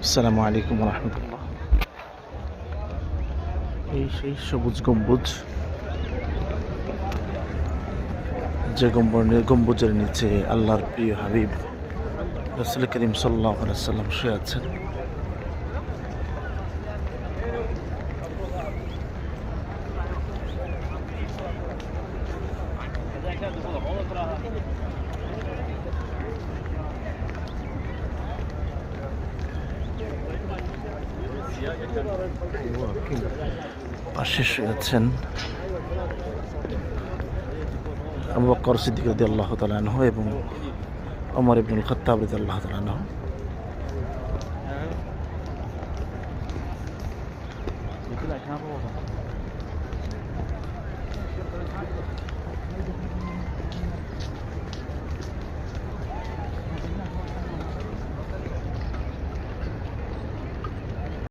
السلام عليكم ورحمة الله ايش ايش شبوز قمبوز جا قمبوز رنيتي الله ربي وحبيب رسول الكريم صلى الله عليه وسلم شيات Thank পাশে শুয়েছেন আবু বকর সিদ্দিক রদি আল্লাহ তালানহ এবং অমর ইবনুল খত্তাব রদি আল্লাহ তালানহ Thank you.